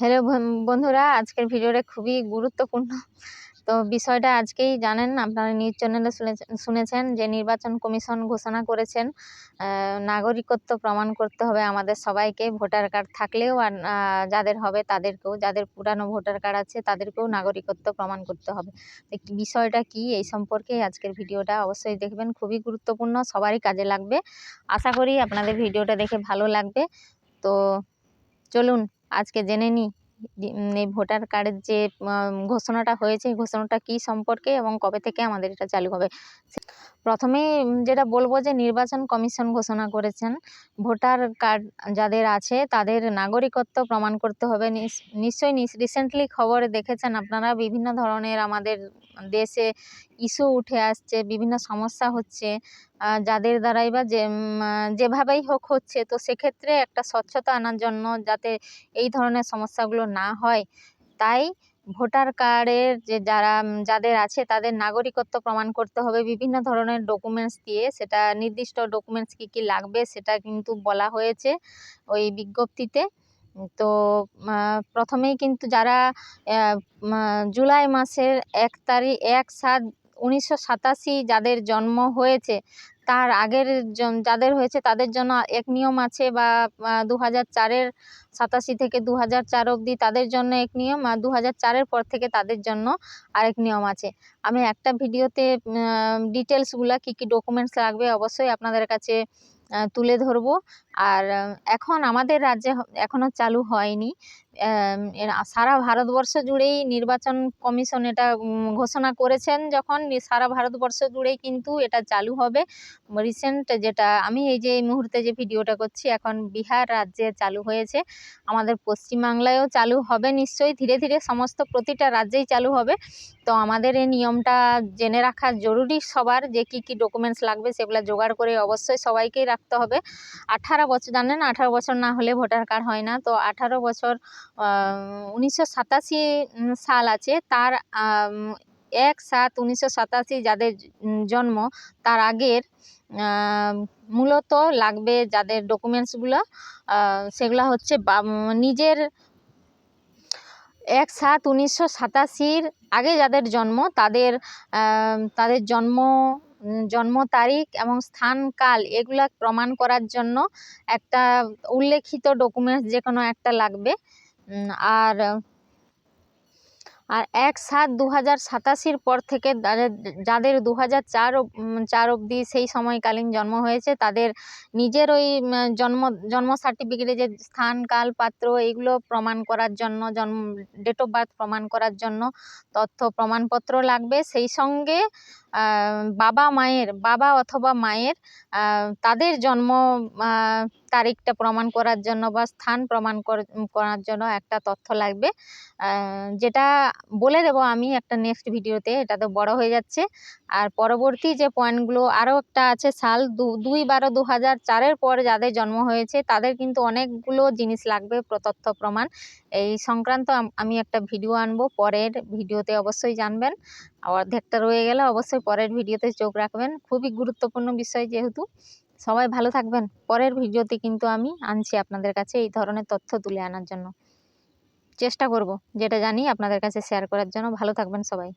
Hello বন্ধুরা, আজকের ভিডিওটা খুবই গুরুত্বপূর্ণ। তো বিষয়টা আজকেই জানেন, আপনারা নিউজ চ্যানেলে শুনেছেন যে নির্বাচন কমিশন ঘোষণা করেছেন নাগরিকত্ব প্রমাণ করতে হবে আমাদের সবাইকে, ভোটার কার্ড থাকলেও আর যাদের হবে তাদেরকেও, যাদের পুরানো ভোটার কার্ড আছে তাদেরকেও নাগরিকত্ব প্রমাণ করতে হবে। বিষয়টা কি, এই সম্পর্কে আজকের ভিডিওটা অবশ্যই দেখবেন, খুবই গুরুত্বপূর্ণ, সবারই কাজে লাগবে। আশা করি আপনাদের ভিডিওটা দেখে ভালো লাগবে। তো চলুন আজকে জেনে নিই এই ভোটার কার্ডের যে ঘোষণাটা হয়েছে ঘোষণাটা কি সম্পর্কে এবং কবে থেকে আমাদের এটা চালু হবে? প্রথমে যেটা বলব যে, নির্বাচন কমিশন ঘোষণা করেছেন। ভোটার কার্ড যাদের আছে, তাদের নাগরিকত্ব প্রমাণ করতে হবে। নিশ্চয়ই রিসেন্টলি খবরে দেখেছেন আপনারা, বিভিন্ন ধরনের আমাদের দেশে ইস্যু উঠে আসছে, বিভিন্ন সমস্যা হচ্ছে। যাদের দ্বারাই বা যে যেভাবেই হোক হচ্ছে, তো সেক্ষেত্রে একটা স্বচ্ছতা আনার জন্য যাতে এই ধরনের সমস্যাগুলো না হয়। তাই ভোটার কার্ডের যে, যারা যাদের আছে তাদের নাগরিকত্ব প্রমাণ করতে হবে। বিভিন্ন ধরনের ডকুমেন্টস দিয়ে সেটা, নির্দিষ্ট ডকুমেন্টস কী কী লাগবে সেটা কিন্তু বলা হয়েছে ওই বিজ্ঞপ্তিতে। তো প্রথমেই কিন্তু যারা জুলাই মাসের এক তারিখ, এক সাত উনিশশো সাতাশি যাদের জন্ম হয়েছে, তার আগের যাদের হয়েছে তাদের জন্য এক নিয়ম আছে বা দু হাজার চারের সাতাশি থেকে দু হাজার চার অবধি তাদের জন্য এক নিয়ম, আর দু হাজার চারের পর থেকে তাদের জন্য আরেক নিয়ম আছে। আমি একটা ভিডিওতে ডিটেলসগুলো কী কী ডকুমেন্টস লাগবে অবশ্যই আপনাদের কাছে তুলে ধরবো। আর, এখন আমাদের রাজ্যে এখনও চালু হয়নি। সারা ভারতবর্ষ জুড়েই নির্বাচন কমিশন এটা ঘোষণা করেছেন যখন। সারা ভারতবর্ষ জুড়েই কিন্তু এটা চালু হবে। রিসেন্ট যেটা, আমি এই যে এই মুহূর্তে যে ভিডিওটা করছি, এখন বিহার রাজ্যে চালু হয়েছে। আমাদের পশ্চিমবাংলায়ও চালু হবে নিশ্চয়ই। ধীরে ধীরে সমস্ত প্রতিটা রাজ্যেই চালু হবে। তো আমাদের এই নিয়মটা জেনে রাখা জরুরি সবার, যে কী কী ডকুমেন্টস লাগবে সেগুলো জোগাড় করে অবশ্যই সবাইকেই রাখতে হবে। আঠারো বছর, জানেন? আঠারো বছর না হলে ভোটার কার্ড হয় না। তো আঠারো বছর উনিশশো সাতাশি সাল আছে। তার এক সাত উনিশশো সাতাশি যাদের জন্ম, তার আগের মূলত লাগবে যাদের ডকুমেন্টসগুলো সেগুলো হচ্ছে বা- নিজের এক সাত উনিশশো সাতাশির আগে যাদের জন্ম, তাদের তাদের জন্ম জন্ম তারিখ এবং স্থান কাল এগুলা প্রমাণ করার জন্য একটা উল্লেখিত ডকুমেন্টস যে কোনো একটা লাগবে। আর আর এক সাত দু হাজার সাতাশির পর থেকে যাদের দু হাজার চার চার অবধি সেই সময়কালীন জন্ম হয়েছে, তাদের নিজের ওই জন্ম জন্ম সার্টিফিকেটে যে স্থান কাল পাত্র এইগুলো প্রমাণ করার জন্য, জন্ম ডেট অফ বার্থ প্রমাণ করার জন্য তথ্য প্রমাণপত্র লাগবে। সেই সঙ্গে বাবা মায়ের, বাবা অথবা মায়ের তাদের জন্ম তারিখটা প্রমাণ করার জন্য বা স্থান প্রমাণ কর- করার জন্য একটা তথ্য লাগবে। যেটা বলে দেবো আমি একটা নেক্সট ভিডিওতে, এটা তো বড় হয়ে যাচ্ছে। আর পরবর্তী যে পয়েন্টগুলো আরও একটা আছে, সাল দুই বারো দু হাজার চারের পর যাদের জন্ম হয়েছে, তাদের কিন্তু অনেকগুলো জিনিস লাগবে তথ্য প্রমাণ। এই সংক্রান্ত আমি একটা ভিডিও আনব, পরের ভিডিওতে অবশ্যই জানবেন। অর্ধেকটা রয়ে গেলে অবশ্যই পরের ভিডিওতে চোখ রাখবেন। খুবই গুরুত্বপূর্ণ বিষয় যেহেতু। সবাই ভালো থাকবেন। পরের ভিডিওতে কিন্তু আমি আনছি আপনাদের কাছে এই ধরনের তথ্য তুলে আনার জন্য। চেষ্টা করব, যেটা জানি আপনাদের কাছে শেয়ার করার জন্য। ভালো থাকবেন সবাই।